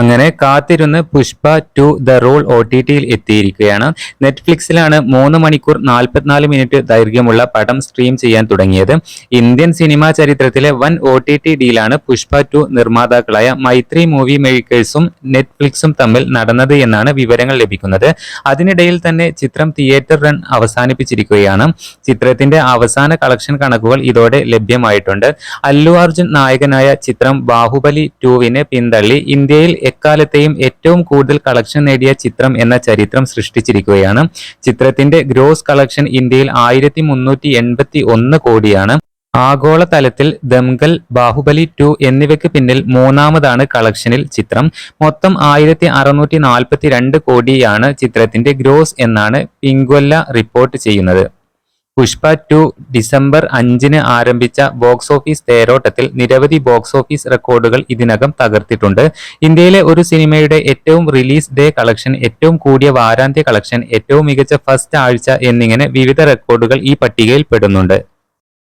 അങ്ങനെ കാത്തിരുന്ന് Pushpa two the rule O T ടിയിൽ എത്തിയിരിക്കുകയാണ്. നെറ്റ്ഫ്ലിക്സിലാണ് മൂന്ന് മണിക്കൂർ നാൽപ്പത്തിനാല് മിനിറ്റ് ദൈർഘ്യമുള്ള പടം സ്ട്രീം ചെയ്യാൻ തുടങ്ങിയത്. ഇന്ത്യൻ സിനിമാ ചരിത്രത്തിലെ വൻ ഒ ടി ടി ഡീലാണ് പുഷ്പ ടു നിർമ്മാതാക്കളായ മൈത്രി മൂവി മേക്കേഴ്സും നെറ്റ്ഫ്ലിക്സും തമ്മിൽ നടന്നത് എന്നാണ് വിവരങ്ങൾ ലഭിക്കുന്നത്. അതിനിടയിൽ തന്നെ ചിത്രം തിയേറ്റർ റൺ അവസാനിപ്പിച്ചിരിക്കുകയാണ്. ചിത്രത്തിന്റെ അവസാന കളക്ഷൻ കണക്കുകൾ ഇതോടെ ലഭ്യമായിട്ടുണ്ട്. അല്ലു അർജുൻ നായകനായ ചിത്രം ബാഹുബലി ടുവിനെ പിന്തള്ളി ഇന്ത്യയിൽ എക്കാലത്തെയും ഏറ്റവും കൂടുതൽ കളക്ഷൻ നേടിയ ചിത്രം എന്ന ചരിത്രം സൃഷ്ടിച്ചിരിക്കുകയാണ്. ചിത്രത്തിന്റെ ഗ്രോസ് കളക്ഷൻ ഇന്ത്യയിൽ ആയിരത്തി മുന്നൂറ്റി എൺപത്തി ഒന്ന് കോടിയാണ്. ആഗോള തലത്തിൽ ദംഗൽ ബാഹുബലി ടു എന്നിവയ്ക്ക് പിന്നിൽ മൂന്നാമതാണ് കളക്ഷനിൽ ചിത്രം. മൊത്തം ആയിരത്തി അറുന്നൂറ്റി നാൽപ്പത്തി രണ്ട് കോടിയാണ് ചിത്രത്തിന്റെ ഗ്രോസ് എന്നാണ് പിങ്കൊല്ല റിപ്പോർട്ട് ചെയ്യുന്നത്. പുഷ്പ ടു ഡിസംബർ അഞ്ചിന് ആരംഭിച്ച ബോക്സ് ഓഫീസ് തേരോട്ടത്തിൽ നിരവധി ബോക്സ് ഓഫീസ് റെക്കോർഡുകൾ ഇതിനകം തകർത്തിട്ടുണ്ട്. ഇന്ത്യയിലെ ഒരു സിനിമയുടെ ഏറ്റവും റിലീസ് ഡേ കളക്ഷൻ ഏറ്റവും കൂടിയ വാരാന്ത്യ കളക്ഷൻ ഏറ്റവും മികച്ച ഫസ്റ്റ് ആഴ്ച എന്നിങ്ങനെ വിവിധ റെക്കോർഡുകൾ ഈ പട്ടികയിൽ പെടുന്നുണ്ട്.